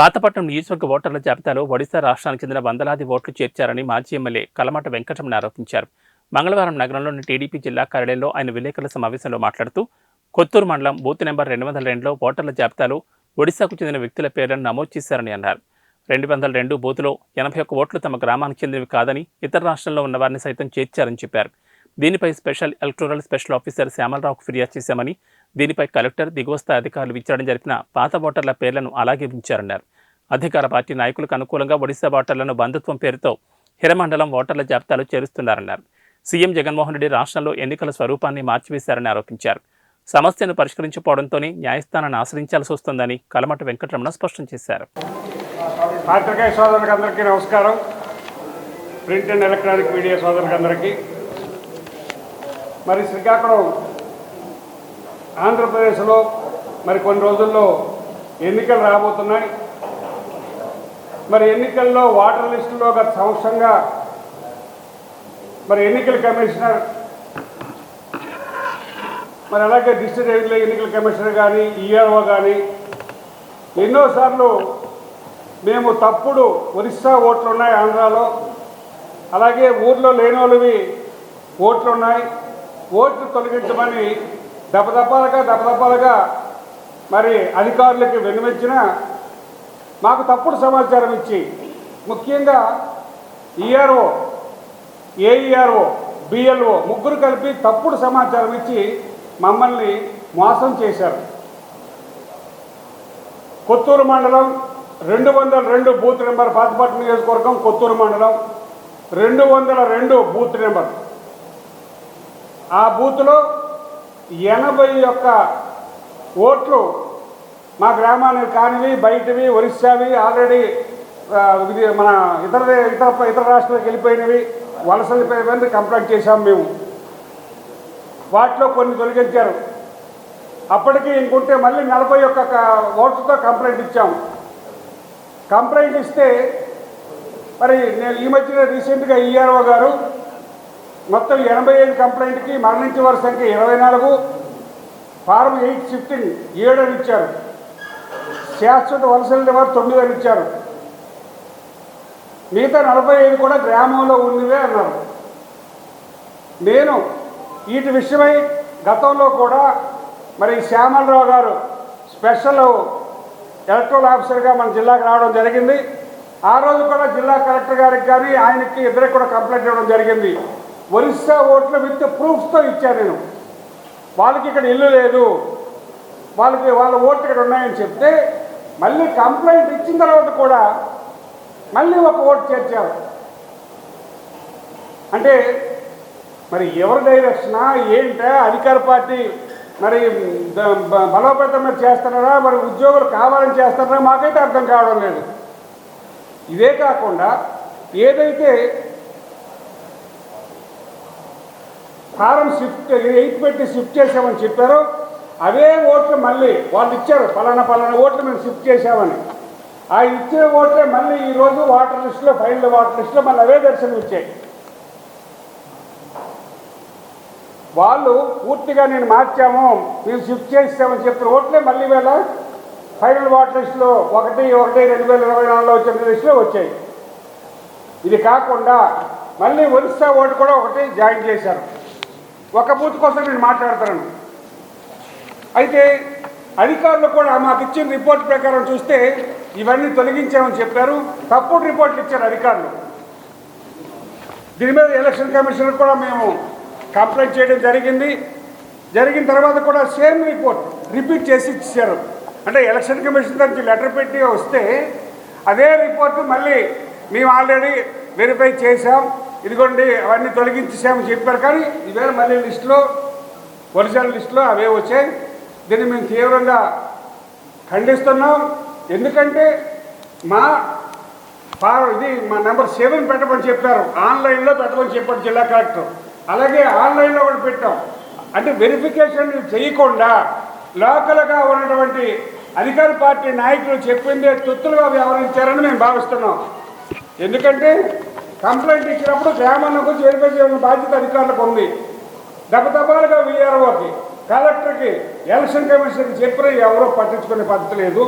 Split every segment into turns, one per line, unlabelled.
పాతపట్నం నియోజకవర్గ ఓటర్ల జాబితాలో ఒడిశా రాష్ట్రానికి చెందిన వందలాది ఓట్లు చేర్చారని మాజీ ఎమ్మెల్యే కలమట వెంకటరమణ ఆరోపించారు. మంగళవారం నగరంలోని టీడీపీ జిల్లా కార్యాలయంలో ఆయన విలేకరుల సమావేశంలో మాట్లాడుతూ కొత్తూరు మండలం బూత్ నెంబర్ రెండు వందల రెండులో ఓటర్ల జాబితాలో ఒడిశాకు చెందిన వ్యక్తుల పేర్లను నమోదు చేశారని అన్నారు. రెండు వందల రెండు బూత్లో ఎనభై ఒక్క ఓట్లు తమ గ్రామానికి చెందినవి కాదని ఇతర రాష్ట్రంలో ఉన్న వారిని సైతం చేర్చారని చెప్పారు. దీనిపై స్పెషల్ ఎలక్టోరల్ స్పెషల్ ఆఫీసర్ శ్యామలరావుకు ఫిర్యాదు చేశామని దీనిపై కలెక్టర్ దిగువస్థ అధికారులు విచారణ జరిపిన పాత ఓటర్ల పేర్లను అలాగే ఉంచారన్నారు. అధికార పార్టీ నాయకులకు అనుకూలంగా ఒడిశా ఓటర్లను బంధుత్వం పేరుతో హిరమండలం ఓటర్ల జాబితాలో చేరుస్తున్నారన్నారు. సీఎం జగన్మోహన్ రెడ్డి రాష్ట్రంలో ఎన్నికల స్వరూపాన్ని మార్చివేశారని ఆరోపించారు. సమస్యను పరిష్కరించకపోవడంతోనే న్యాయస్థానాన్ని ఆశ్రయించాల్సి వస్తుందని కలమట వెంకటరమణ స్పష్టం చేశారు.
పాత్రికేయ సోదరులకు అందరికీ నమస్కారం. ప్రింట్ అండ్ ఎలక్ట్రానిక్ మీడియా సోదరులకు అందరికీ. మరి శ్రీకాకుళం ఆంధ్రప్రదేశ్లో మరి కొన్ని రోజుల్లో ఎన్నికలు రాబోతున్నాయి. మరి ఎన్నికల్లో వాటర్ లిస్టులో గత సంవత్సరంగా మరి ఎన్నికల కమిషనర్ మరి అలాగే డిస్ట్రిక్ట్ రెవెన్యూ ఎన్నికల కమిషనర్ కానీ ఈఆర్ఓ కానీ ఎన్నోసార్లు మేము తప్పుడు ఒరిస్సా ఓట్లు ఉన్నాయి ఆంధ్రాలో. అలాగే ఊర్లో లేనోళ్ళవి ఓట్లు ఉన్నాయి ఓట్లు తొలగించమని దపదపాలుగా దపదపాలుగా మరి అధికారులకి విన్నవించిన మాకు తప్పుడు సమాచారం ఇచ్చి ముఖ్యంగా ఈఆర్ఓ ఏఈఆర్ఓ బిఎల్ఓ ముగ్గురు కలిపి తప్పుడు సమాచారం ఇచ్చి మమ్మల్ని మోసం చేశారు. కొత్తూరు మండలం రెండు వందల రెండు బూత్ నెంబర్ పాతపట్నం నియోజకవర్గం కొత్తూరు మండలం రెండు వందల రెండు బూత్ నెంబర్. ఆ బూత్లో ఎనభై ఒక్క ఓట్లు మా గ్రామానికి కానివి బయటవి ఒరిస్సావి ఆల్రెడీ ఇది మన ఇతర ఇతర ఇతర రాష్ట్రాలకు వెళ్ళిపోయినవి వలస వెళ్ళిపోయినవి కంప్లైంట్ చేశాం మేము. వాటిలో కొన్ని తొలగించారు. అప్పటికి ఇంకుంటే మళ్ళీ నలభై ఒక్క ఓట్లతో కంప్లైంట్ ఇచ్చాము కంప్లైంట్ ఇస్తే మరి నేను ఈ మధ్యన రీసెంట్గా ఈఆర్ఓ గారు మొత్తం ఎనభై ఐదు కంప్లైంట్కి మరణించే వారి సంఖ్య ఇరవై నాలుగు. ఫారం ఎయిట్ షిఫ్టింగ్ ఏడు అని ఇచ్చారు. శాశ్వత వలసలు వారు తొమ్మిది అని ఇచ్చారు. మిగతా నలభై ఐదు కూడా గ్రామంలో ఉన్నవే అన్నారు. నేను వీటి విషయమై గతంలో కూడా మరి శ్యామలరావు గారు స్పెషల్ ఎలక్ట్రల్ ఆఫీసర్గా మన జిల్లాకు రావడం జరిగింది. ఆ రోజు కూడా జిల్లా కలెక్టర్ గారికి కానీ ఆయనకి ఇద్దరికి కూడా కంప్లైంట్ ఇవ్వడం జరిగింది. ఒరిస్సా ఓట్లు విత్ ప్రూఫ్స్తో ఇచ్చాను నేను వాళ్ళకి ఇక్కడ ఇల్లు లేదు. వాళ్ళకి వాళ్ళ ఓట్లు ఇక్కడ ఉన్నాయని చెప్తే మళ్ళీ కంప్లైంట్ ఇచ్చిన తర్వాత కూడా మళ్ళీ ఒక ఓటు చేర్చారు. అంటే మరి ఎవరి డైరెక్షనా ఏంటా అధికార పార్టీ మరి ద- బలోపేతం మీద చేస్తున్నారా మరి ఉద్యోగులు కావాలని చేస్తున్నారా మాకైతే అర్థం కావడం లేదు. ఇదే కాకుండా ఏదైతే ఫారం షిఫ్ట్ ఎయిట్ పెట్టి షిఫ్ట్ చేసామని చెప్పారు అవే ఓట్లు మళ్ళీ వాళ్ళు ఇచ్చారు. పలానా పలానా ఓట్లు మేము షిఫ్ట్ చేశామని. ఆ ఇచ్చే ఓట్లే మళ్ళీ ఈరోజు వాటర్ లిస్టులో ఫైనల్ వాటర్ లిస్టులో మళ్ళీ అవే దర్శనం ఇచ్చాయి. వాళ్ళు పూర్తిగా నేను మార్చాము మేము షిఫ్ట్ చేస్తామని చెప్పిన ఓట్లే మళ్ళీ వేళ ఫైనల్ వాటర్ లిస్టులో ఒకటి ఒకటి రెండు వేల ఇరవై నాలుగులో వచ్చిన లిస్టులో వచ్చాయి. ఇది కాకుండా మళ్ళీ ఒరిస్సా ఓటు కూడా ఒకటి జాయిన్ చేశారు. ఒక బూత్ కోసం నేను మాట్లాడుతున్నాను అయితే అధికారులు కూడా మాకు ఇచ్చిన రిపోర్ట్ ప్రకారం చూస్తే ఇవన్నీ తొలగించామని చెప్పారు. తప్పుడు రిపోర్ట్లు ఇచ్చారు అధికారులు. దీని మీద ఎలక్షన్ కమిషనర్ కూడా మేము కంప్లైంట్ చేయడం జరిగింది. జరిగిన తర్వాత కూడా సేమ్ రిపోర్ట్ రిపీట్ చేసి ఇచ్చారు. అంటే ఎలక్షన్ కమిషన్ నుంచి లెటర్ పెట్టి వస్తే అదే రిపోర్ట్ మళ్ళీ మేము ఆల్రెడీ వెరిఫై చేశాం. ఇదిగోండి అవన్నీ తొలగించేసామని చెప్పారు కానీ ఇవేళ మళ్ళీ లిస్టులో ఒరిజినల్ లిస్టులో అవే వచ్చాయి. దీన్ని మేము తీవ్రంగా ఖండిస్తున్నాం. ఎందుకంటే మా ఫారం ఇది మా నెంబర్ సెవెన్ పెట్టమని చెప్పారు. ఆన్లైన్లో పెట్టమని చెప్పారు జిల్లా కలెక్టర్. అలాగే ఆన్లైన్లో కూడా పెట్టాం. అంటే వెరిఫికేషన్ చేయకుండా లోకల్గా ఉన్నటువంటి అధికార పార్టీ నాయకులు చెప్పిందే తొత్తులుగా వ్యవహరించారని మేము భావిస్తున్నాం. ఎందుకంటే కంప్లైంట్ ఇచ్చినప్పుడు గ్రామాన్ని గురించి వెరిఫై చేయడం బాధ్యత అధికారులకు ఉంది. దబదబాలుగా వీఆర్ఓకి కలెక్టర్కి ఎలక్షన్ కమిషన్కి చెప్పిన ఎవరో పట్టించుకునే పద్ధతి లేదు.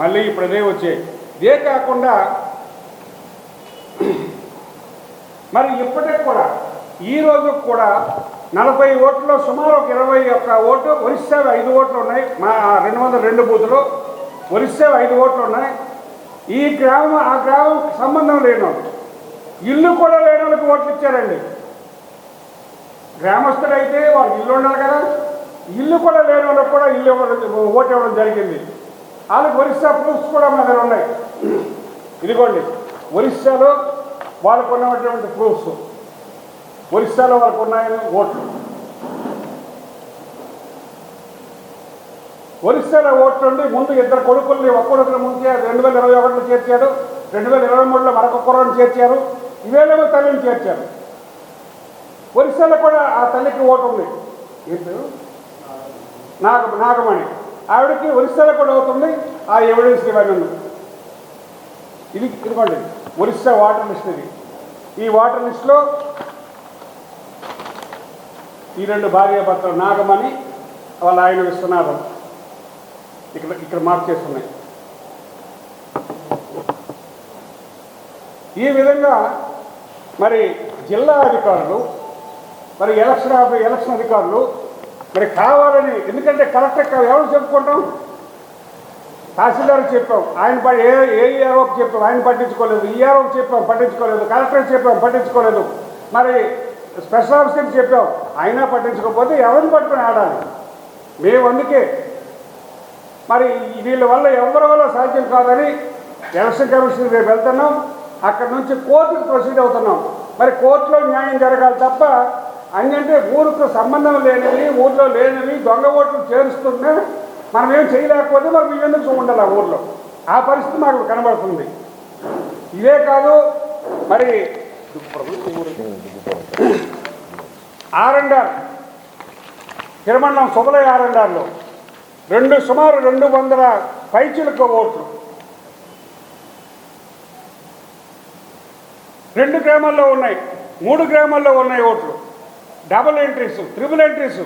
మళ్ళీ ఇప్పుడు అదే వచ్చాయి ఇదే కాకుండా మరి ఇప్పటికి కూడా ఈ రోజు కూడా నలభై ఓట్లలో సుమారు ఒక ఇరవై ఒక్క ఓటు ఒరిస్సా ఐదు ఓట్లు ఉన్నాయి. మా రెండు వందల రెండు బూతులు ఒరిస్సా ఐదు ఓట్లు ఉన్నాయి. ఈ గ్రామం ఆ గ్రామం సంబంధం లేని వాళ్ళు. ఇల్లు కూడా లేని వాళ్ళకి ఓట్లు ఇచ్చారండి. గ్రామస్తుడైతే వాళ్ళకి ఇల్లు ఉండాలి కదా. ఇల్లు కూడా లేని వాళ్ళకి కూడా ఇల్లు ఓటు ఇవ్వడం జరిగింది. వాళ్ళకి ఒరిస్సా ప్రూఫ్స్ కూడా మా దగ్గర ఉన్నాయి. ఇదిగోండి ఒరిస్సాలో వాళ్ళకు ఉన్నటువంటి ప్రూఫ్స్ ఒరిస్సాలో వాళ్ళకు ఉన్నాయని ఓట్లు. ఒరిస్సాలో ఓట్లు ఉండి ముందు ఇద్దరు కొడుకుల్ని ఒక్కొక్కరు ముందు రెండు వేల ఇరవై ఒకటిలో చేర్చాడు రెండు వేల ఇరవై మూడులో మరొక కుర్రను చేర్చారు. ఇవేనేమో తల్లిని చేర్చారు. ఒరిస్సాలో కూడా ఆ తల్లికి ఓటు ఉంది. ఏం నాగ నాగమణి. ఆవిడకి ఒరిస్సాలో కూడా అవుతుంది ఆ ఎవిడెన్స్ ఇవన్నీ ఇది ఇదిగోండి ఒరిస్సా వాటర్ లిస్ట్ ఇది. ఈ వాటర్ లిస్ట్లో ఈ రెండు భార్యాభర్తలు నాగమణి వాళ్ళ ఆయన విశ్వనాథం. ఇక్కడ ఇక్కడ మార్క్ చేస్తున్నాయి ఈ విధంగా మరి జిల్లా అధికారులు మరి ఎలక్షన్ ఎలక్షన్ అధికారులు మరి కావాలని ఎందుకంటే కలెక్టర్ ఎవరు చెప్పుకుంటాం? తహసీల్దార్ చెప్పాం ఆయన ప- ఏ ఏఈఆర్ఓకి చెప్పాం ఆయన పట్టించుకోలేదు ఈఆర్ఓకి చెప్పాం పట్టించుకోలేదు కలెక్టర్ చెప్పాం పట్టించుకోలేదు. మరి స్పెషల్ ఆఫీసర్కి చెప్పాం అయినా పట్టించుకోకపోతే ఎవరిని పట్టుకుని ఆడాలి? మేము అందుకే. మరి వీళ్ళ వల్ల ఎవరి వల్ల సాధ్యం కాదని ఎలక్షన్ కమిషన్ రేపు వెళ్తున్నాం. అక్కడ నుంచి కోర్టుకు ప్రొసీడ్ అవుతున్నాం. మరి కోర్టులో న్యాయం జరగాలి తప్ప అన్నంటే ఊరికి సంబంధం లేనివి ఊర్లో లేనివి దొంగ ఓట్లు చేరుస్తుంటే మనం ఏం చేయలేకపోతే మరి మేము ఉండాలి ఆ ఊర్లో? ఆ పరిస్థితి మాకు కనబడుతుంది. ఇదే కాదు మరి ఆర్ఎండ్ఆర్ తిరుమణం సుబలయ ఆర్ఎండ్ఆర్లో రెండు సుమారు రెండు వందల పైచులకు ఓట్లు. రెండు గ్రామాల్లో ఉన్నాయి. మూడు గ్రామాల్లో ఉన్నాయి ఓట్లు. డబుల్ ఎంట్రీస్ ట్రిపుల్ ఎంట్రీస్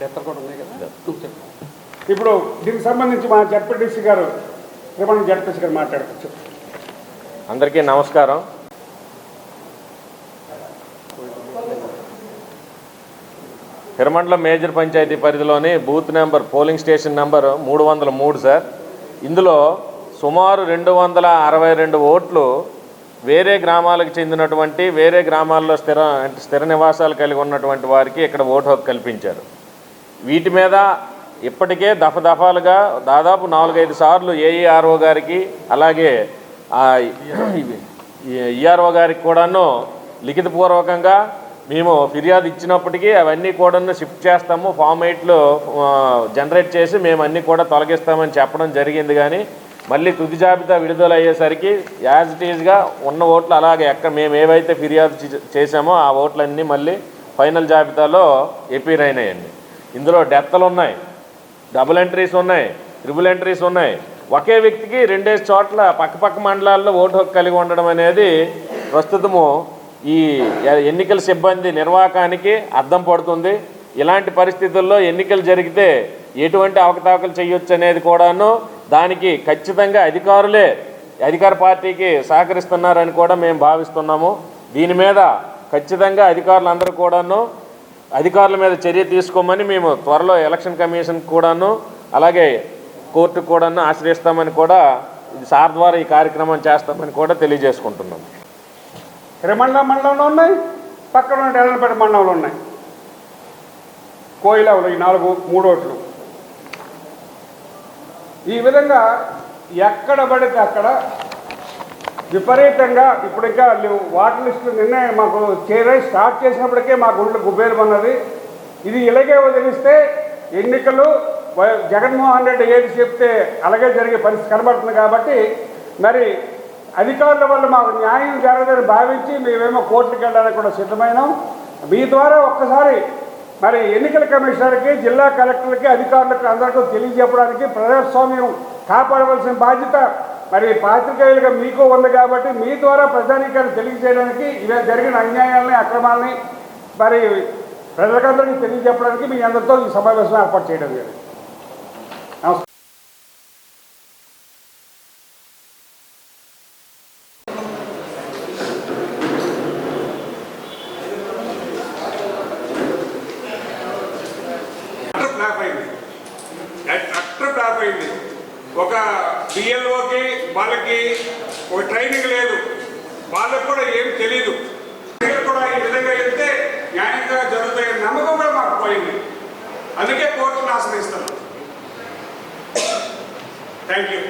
డెత్తలు కూడా ఉన్నాయి కదా ఇప్పుడు దీనికి సంబంధించి మా జడ్పీటీసీ గారు త్రిమణం జడ్పీసీ గారు మాట్లాడచ్చు
అందరికీ నమస్కారం. హిరమండల మేజర్ పంచాయతీ పరిధిలోని booth number polling station number మూడు వందల మూడు సార్. ఇందులో సుమారు రెండు వందల అరవై రెండు ఓట్లు వేరే గ్రామాలకు చెందినటువంటి వేరే గ్రామాల్లో స్థిర అంటే స్థిర నివాసాలు కలిగి ఉన్నటువంటి వారికి ఇక్కడ ఓటు హక్కు కల్పించారు. వీటి మీద ఇప్పటికే దఫదఫాలుగా దాదాపు నాలుగైదు సార్లు ఏఈఆర్ఓ గారికి అలాగే ఈఆర్ఓ గారికి కూడాను లిఖితపూర్వకంగా మేము ఫిర్యాదు ఇచ్చినప్పటికీ అవన్నీ కూడాను షిఫ్ట్ చేస్తాము ఫామ్ ఎయిట్లో జనరేట్ చేసి మేము అన్నీ కూడా తొలగిస్తామని చెప్పడం జరిగింది కానీ మళ్ళీ తుది జాబితా విడుదల అయ్యేసరికి యాజ్ ఇట్ ఈజ్గా ఉన్న ఓట్లు అలాగే ఎక్కడ మేము ఏవైతే ఫిర్యాదు చేశామో ఆ ఓట్లన్నీ మళ్ళీ ఫైనల్ జాబితాలో ఎపీర్ అయినాయండి ఇందులో డెత్తలు ఉన్నాయి డబుల్ ఎంట్రీస్ ఉన్నాయి. ట్రిపుల్ ఎంట్రీస్ ఉన్నాయి. ఒకే వ్యక్తికి రెండేసి చోట్ల పక్కపక్క మండలాల్లో ఓటు హక్కు కలిగి ఉండడం అనేది ప్రస్తుతము ఈ ఎన్నికల సిబ్బంది నిర్వాహకానికి అద్దం పడుతుంది. ఇలాంటి పరిస్థితుల్లో ఎన్నికలు జరిగితే ఎటువంటి అవకతవకలు చేయొచ్చు అనేది కూడాను దానికి ఖచ్చితంగా అధికారులే అధికార పార్టీకి సహకరిస్తున్నారని కూడా మేము భావిస్తున్నాము. దీని మీద ఖచ్చితంగా అధికారులందరూ కూడాను అధికారుల మీద చర్య తీసుకోమని మేము త్వరలో ఎలక్షన్ కమిషన్ కూడాను అలాగే కోర్టు కూడాను ఆశ్రయిస్తామని కూడా ఇది సార్ ద్వారా ఈ కార్యక్రమం చేస్తామని కూడా తెలియజేసుకుంటున్నాం.
రిమండ మండలంలో ఉన్నాయి పక్కన ఉన్న ఎల్లనపేట మండలంలో ఉన్నాయి. కోయిలావులు ఈ నాలుగు మూడోట్లు ఈ విధంగా ఎక్కడ పడితే అక్కడ విపరీతంగా ఇప్పుడు ఇంకా వాటర్ లిస్టు నిన్నే మాకు చేరే స్టార్ట్ చేసినప్పటికే మా గుండె గుబేరం ఇది ఇలాగే వదిలిస్తే ఎన్నికలు జగన్మోహన్ రెడ్డి ఏది చెప్తే అలాగే జరిగే పరిస్థితి కనబడుతుంది కాబట్టి మరి అధికారుల వల్ల మాకు న్యాయం జరగదని భావించి మేమేమో కోర్టుకు వెళ్ళడానికి కూడా సిద్ధమైనాం. మీ ద్వారా ఒక్కసారి మరి ఎన్నికల కమిషనర్కి జిల్లా కలెక్టర్లకి అధికారులకు అందరికీ తెలియజెప్పడానికి ప్రజాస్వామ్యం కాపాడవలసిన బాధ్యత. మరి పాత్రికేయులుగా మీకు ఉంది కాబట్టి మీ ద్వారా ప్రజానీకాన్ని తెలియజేయడానికి ఇలా జరిగిన అన్యాయాలని అక్రమాలని మరి ప్రజలకందరికీ తెలియజెప్పడానికి మీ అందరితో ఈ సమావేశం ఏర్పాటు చేయడం జరిగింది నమస్కారం ఒక బిఎల్ఓకి వాళ్ళకి ఒక ట్రైనింగ్ లేదు. వాళ్ళకు కూడా ఏం తెలియదు కూడా ఈ విధంగా వెళ్తే న్యాయంగా జరుగుతాయి నమ్మకం కూడా మాకు పోయింది. అందుకే కోర్టును ఆశ్రయిస్తాను థ్యాంక్ యూ